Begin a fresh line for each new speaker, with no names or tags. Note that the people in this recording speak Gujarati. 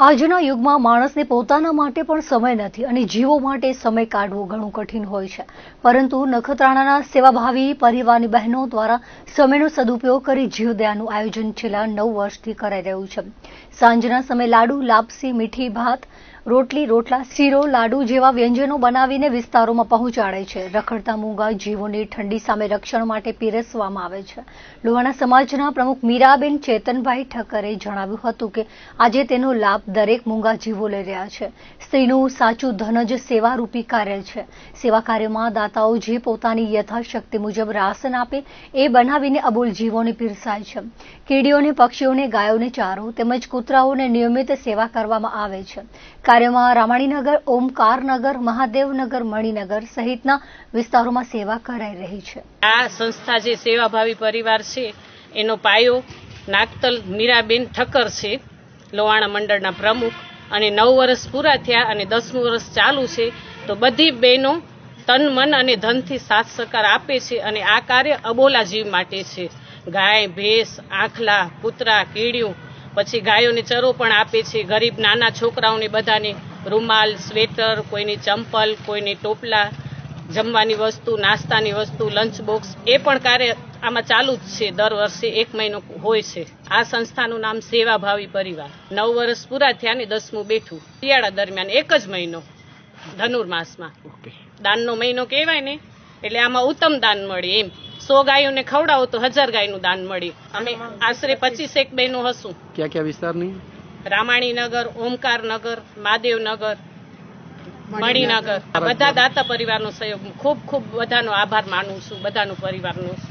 આજના યુગમાં માણસને પોતાના માટે પણ સમય નથી અને જીવો માટે સમય કાઢવો ઘણું કઠિન હોય છે. પરંતુ નખત્રાણાના સેવાભાવી પરિવારની બહેનો દ્વારા સમયનો સદુપયોગ કરી જીવદયાનું આયોજન છેલ્લા નવ વર્ષથી કરાઈ રહ્યું છે. સાંજના સમયે લાડુ, લાપસી, મીઠી ભાત, રોટલી, રોટલા, શીરો, લાડુ જેવા વ્યંજનો બનાવીને વિસ્તારોમાં પહોંચાડે છે. રખડતા મૂંગા જીવોની ઠંડી સામે રક્ષણ માટે પીરસવામાં આવે છે. લોહાણા સમાજના પ્રમુખ મીરાબેન ચેતનભાઈ ઠક્કરે જણાવ્યું હતું કે આજે તેનો લાભ દરેક મૂંગા જીવો લઈ રહ્યા છે. સ્ત્રીનું સાચું ધન જ સેવારૂપી કાર્ય છે. સેવા કાર્યમાં દાતાઓ જે પોતાની યથાશક્તિ મુજબ રાસન આપે એ બનાવીને અબોલ જીવોને પીરસાય છે. કીડીઓને, પક્ષીઓને, ગાયોને ચારો તેમજ કૂતરાઓને નિયમિત સેવા કરવામાં આવે છે. કાર્યમાં રામાણીનગર, ઓમકારનગર, મહાદેવનગર, મણિનગર સહિતના વિસ્તારોમાં સેવા કરાઈ રહી છે.
આ સંસ્થા જે સેવાભાવી પરિવાર છે, એનો પાયો નાગતલ મીરાબેન ઠક્કર છે. લોહાણા મંડળના પ્રમુખ અને નવ વર્ષ પૂરા થયા અને દસમું વર્ષ ચાલુ છે, તો બધી બહેનો તન, મન અને ધનથી સાથ સહકાર આપે છે અને આ કાર્ય અબોલા જીવ માટે છે. ગાય, ભેંસ, આંખલા, કૂતરા કીડિયું પછી ગાયોને ચરો પણ આપે છે. ગરીબ નાના છોકરાઓને બધાને રૂમાલ, સ્વેટર, કોઈની ચંપલ, કોઈની ટોપલા જમવાની વસ્તુ નાસ્તાની વસ્તુ લંચ બોક્સ એ પણ કાર્ય આમાં ચાલુ જ છે. દર વર્ષે એક મહિનો હોય છે. આ સંસ્થાનું નામ સેવાભાવી પરિવાર. નવ વર્ષ પૂરા થયા ને દસમું બેઠું. શિયાળા દરમિયાન એક જ મહિનો. ધનુર્માસમાં દાનનો મહિનો કહેવાય ને એટલે આમાં ઉત્તમ દાન મળે એમ. સો ગાયોને ખવડાવો તો હજાર ગાયનું દાન મળે. અમે આશરે પચીસેક બહેનો હશું.
ક્યાં ક્યાં વિસ્તારની?
રામાણીનગર ઓમકારનગર મહાદેવનગર મણિનગર. બધા દાતા પરિવારનો સહયોગ. ખૂબ ખૂબ બધાનો આભાર માનું છું. બધાનું પરિવારનો.